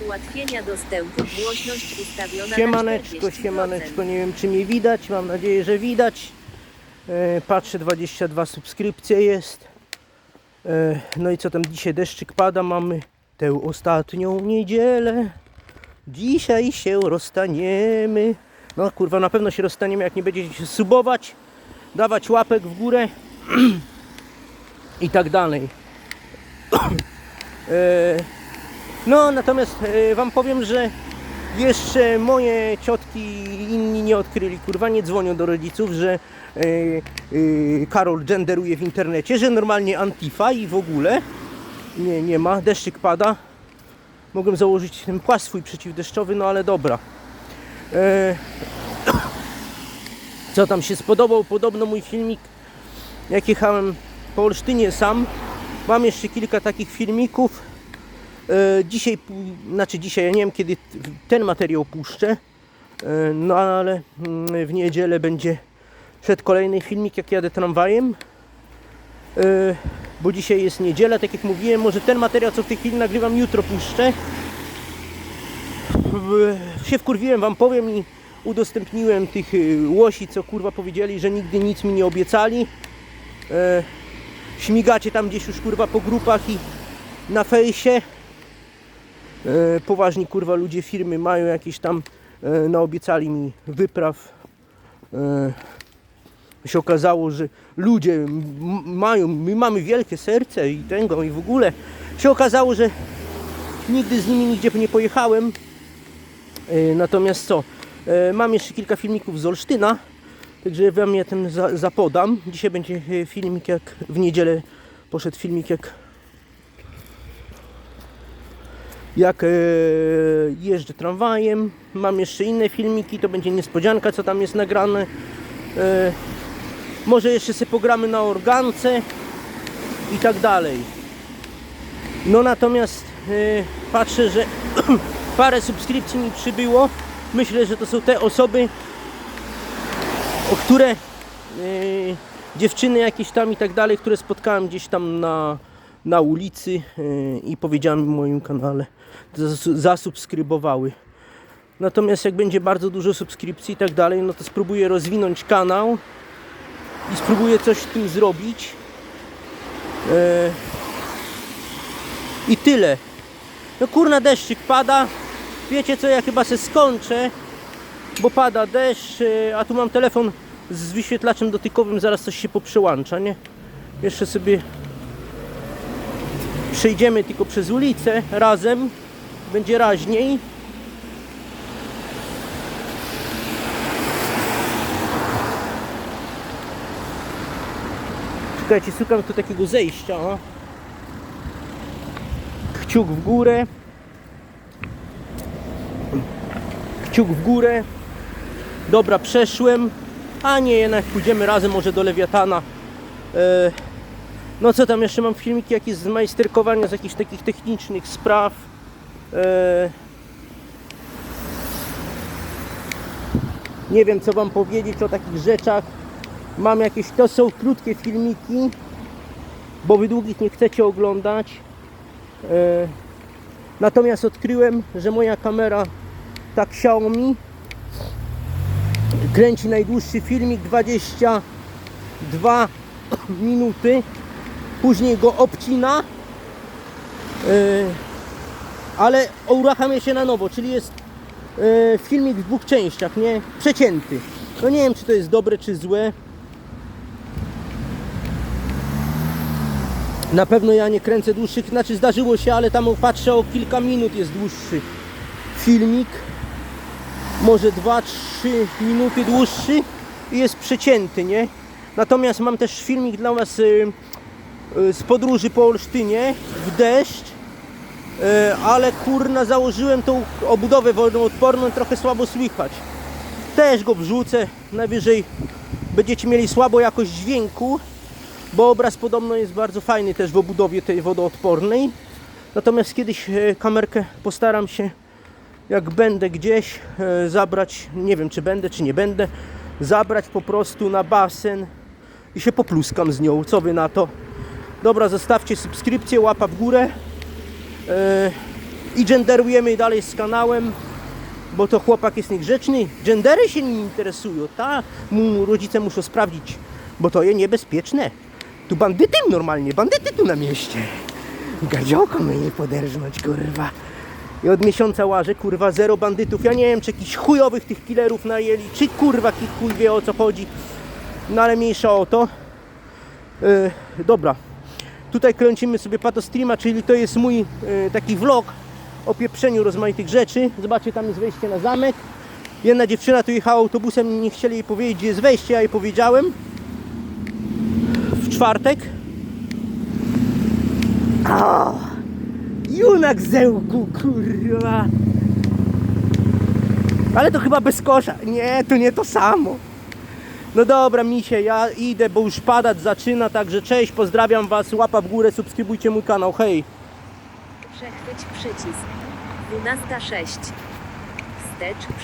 Ułatwienia dostępu. Głośność ustawiona Siemaneczko, na 40%. siemaneczko, nie wiem czy mnie widać, mam nadzieję, że widać. E, patrzę, 22 subskrypcje jest. E, no i co tam dzisiaj deszczyk pada, mamy tę ostatnią niedzielę. Dzisiaj się rozstaniemy. No kurwa, na pewno się rozstaniemy, jak nie będziecie subować, dawać łapek w górę i tak dalej. E, no, natomiast e, Wam powiem, że jeszcze moje ciotki i inni nie odkryli, kurwa, nie dzwonią do rodziców, że e, e, Karol genderuje w internecie, że normalnie Antifa i w ogóle nie, nie ma, deszczyk pada. Mogłem założyć ten płaszcz swój przeciwdeszczowy, no ale dobra. E, co tam się spodobał? Podobno mój filmik, jak jechałem po Olsztynie sam. Mam jeszcze kilka takich filmików. E, dzisiaj, znaczy dzisiaj, ja nie wiem kiedy ten materiał puszczę, e, no ale mm, w niedzielę będzie szedł kolejny filmik, jak jadę tramwajem. E, Bo dzisiaj jest niedziela, tak jak mówiłem, może ten materiał, co w tej chwili nagrywam, jutro puszczę. Się wkurwiłem, wam powiem i udostępniłem tych łosi, co kurwa powiedzieli, że nigdy nic mi nie obiecali. Śmigacie tam gdzieś już kurwa po grupach i na fejsie. E, poważni kurwa ludzie firmy mają jakieś tam e, naobiecali mi wypraw. E, się okazało, że ludzie mają, my mamy wielkie serce i tego i w ogóle. Się okazało, że nigdy z nimi nigdzie nie pojechałem. Natomiast co? Mam jeszcze kilka filmików z Olsztyna. Także wam je ten za, zapodam. Dzisiaj będzie filmik jak w niedzielę poszedł filmik jak jak e, jeżdżę tramwajem. Mam jeszcze inne filmiki, to będzie niespodzianka, co tam jest nagrane. E, może jeszcze sobie pogramy na organce i tak dalej. No natomiast e, patrzę, że parę subskrypcji mi przybyło. Myślę, że to są te osoby, o które dziewczyny jakieś tam i tak dalej, które spotkałem gdzieś tam na, na ulicy e, i powiedziałem w moim kanale, zas- zasubskrybowały. Natomiast jak będzie bardzo dużo subskrypcji i tak dalej, no to spróbuję rozwinąć kanał i spróbuję coś z tym zrobić. E, I tyle. No kurna deszczyk pada. Wiecie co, ja chyba se skończę, bo pada deszcz, e, a tu mam telefon z wyświetlaczem dotykowym, zaraz coś się poprzełącza, nie? Jeszcze sobie przejdziemy tylko przez ulicę razem, będzie raźniej. Czekajcie, szukam tu takiego zejścia. Kciuk w górę. Kciuk w górę. Dobra, przeszłem. A nie, jednak pójdziemy razem może do Lewiatana. E, no co tam jeszcze mam filmiki jakieś z majsterkowania, z jakichś takich technicznych spraw. E, nie wiem co wam powiedzieć o takich rzeczach. Mam jakieś, to są krótkie filmiki, bo wy długich nie chcecie oglądać. E, natomiast odkryłem, że moja kamera ta Xiaomi kręci najdłuższy filmik 22 minuty później go obcina. Yy, ale uruchamia się na nowo czyli jest yy, filmik w dwóch częściach nie? Przecięty. No nie wiem czy to jest dobre czy złe. Na pewno ja nie kręcę dłuższych znaczy zdarzyło się ale tam patrzę o kilka minut jest dłuższy filmik. Może 2-3 minuty dłuższy i jest przecięty, nie? Natomiast mam też filmik dla Was y, y, z podróży po Olsztynie w deszcz, y, ale kurna założyłem tą obudowę wodoodporną i trochę słabo słychać. Też go wrzucę, najwyżej będziecie mieli słabo jakość dźwięku, bo obraz podobno jest bardzo fajny też w obudowie tej wodoodpornej. Natomiast kiedyś e, kamerkę postaram się jak będę gdzieś zabrać, nie wiem czy będę, czy nie będę, zabrać po prostu na basen i się popluskam z nią. Co wy na to? Dobra, zostawcie subskrypcję, łapa w górę. E, I genderujemy dalej z kanałem, bo to chłopak jest niegrzeczny. Gendery się nim interesują, ta? Mu rodzice muszą sprawdzić, bo to jest niebezpieczne. Tu bandyty normalnie, bandyty tu na mieście. Gadziołko mnie nie poderżnąć, kurwa. I od miesiąca łażę, kurwa, zero bandytów. Ja nie wiem, czy jakichś chujowych tych killerów najęli, czy kurwa, chuj wie o co chodzi. No ale mniejsza o to. Yy, dobra. Tutaj kręcimy sobie patostreama, czyli to jest mój yy, taki vlog o pieprzeniu rozmaitych rzeczy. Zobaczcie, tam jest wejście na zamek. Jedna dziewczyna tu jechała autobusem, nie chcieli jej powiedzieć, gdzie jest wejście, ja jej powiedziałem. W czwartek. O, Junak zełku, kurwa. Ale to chyba bez kosza. Nie, to nie to samo. No dobra, misie, ja idę, bo już padać zaczyna, także cześć, pozdrawiam was, łapa w górę, subskrybujcie mój kanał, hej. Przechwyć przycisk. 12.06. Wstecz.